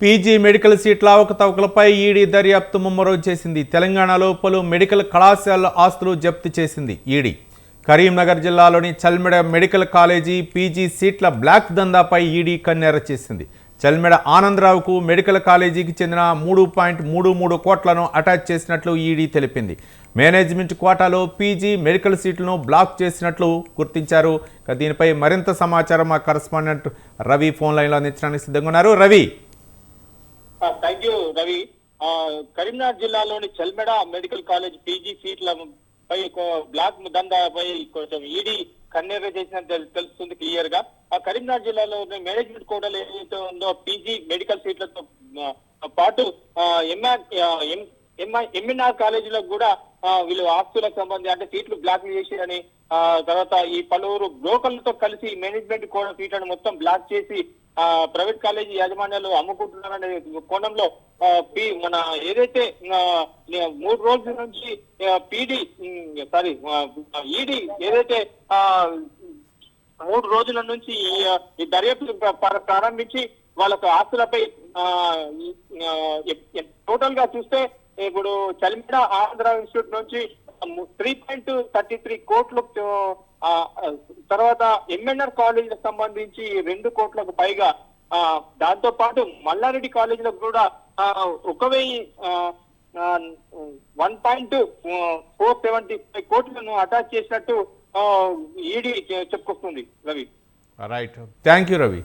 PG medical సీట్ల అవకతవకలపై ED దర్యాప్తు ముమ్మరం చేసింది. తెలంగాణలో పలు మెడికల్ కళాశాలల ఆస్తులు జప్తు చేసింది ఈడీ. కరీంనగర్ జిల్లాలోని చల్మెడ మెడికల్ కాలేజీ పీజీ సీట్ల బ్లాక్ దందాపై ఈడీ కన్నెర చేసింది. చల్మెడ ఆనందరావుకు మెడికల్ కాలేజీకి చెందిన మూడు పాయింట్ మూడు మూడు కోట్లను అటాచ్ చేసినట్లు ఈడీ తెలిపింది. మేనేజ్మెంట్ కోటాలో పీజీ మెడికల్ సీట్లను బ్లాక్ చేసినట్లు గుర్తించారు. దీనిపై మరింత సమాచారం మా కరస్పాండెంట్ రవి ఫోన్ లైన్లో అందించడానికి సిద్ధంగా ఉన్నారు. రవి! థ్యాంక్ యూ రవి ఆ, కరీంనగర్ జిల్లాలోని చెల్మెడ మెడికల్ కాలేజ్ పీజీ సీట్ల పై బ్లాక్ దందాపై కొంచెం ఈడీ కన్నెర్ర చేసిన తెలుస్తుంది క్లియర్గా ఆ కరీంనగర్ జిల్లాలో మేనేజ్మెంట్ కోటలు ఏదైతే ఉందో పీజీ మెడికల్ సీట్లతో పాటు ఎంఆర్ ఎంఎన్ఆర్ కాలేజీలో కూడా వీళ్ళు ఆస్తులకు సంబంధించి అంటే సీట్లు బ్లాక్ చేసిరని అని తర్వాత ఈ పలువురు బ్రోకర్లతో కలిసి మేనేజ్మెంట్ కోణం సీట్లను మొత్తం బ్లాక్ చేసి ఆ ప్రైవేట్ కాలేజీ యాజమాన్యాలు అమ్ముకుంటున్నారనే కోణంలో పి మన ఏదైతే మూడు రోజుల నుంచి పీడీ సారీ ఈడీ ఏదైతే ఆ మూడు రోజుల నుంచి ఈ, దర్యాప్తు ప్రారంభించి వాళ్ళకు ఆస్తులపై టోటల్గా చూస్తే ఇప్పుడు చలిమిడ ఆంధ్ర ఇన్స్టిట్యూట్ నుంచి త్రీ పాయింట్ థర్టీ త్రీ కోట్లు తర్వాత ఎంఎన్ఆర్ కాలేజీలకు సంబంధించి రెండు కోట్లకు పైగా దాంతో పాటు మల్లారెడ్డి కాలేజీలకు కూడా ఒక వెయ్యి one point four seventy five కోట్లను అటాచ్ చేసినట్టు ED చెప్పుకొస్తుంది Ravi. Right thank you Ravi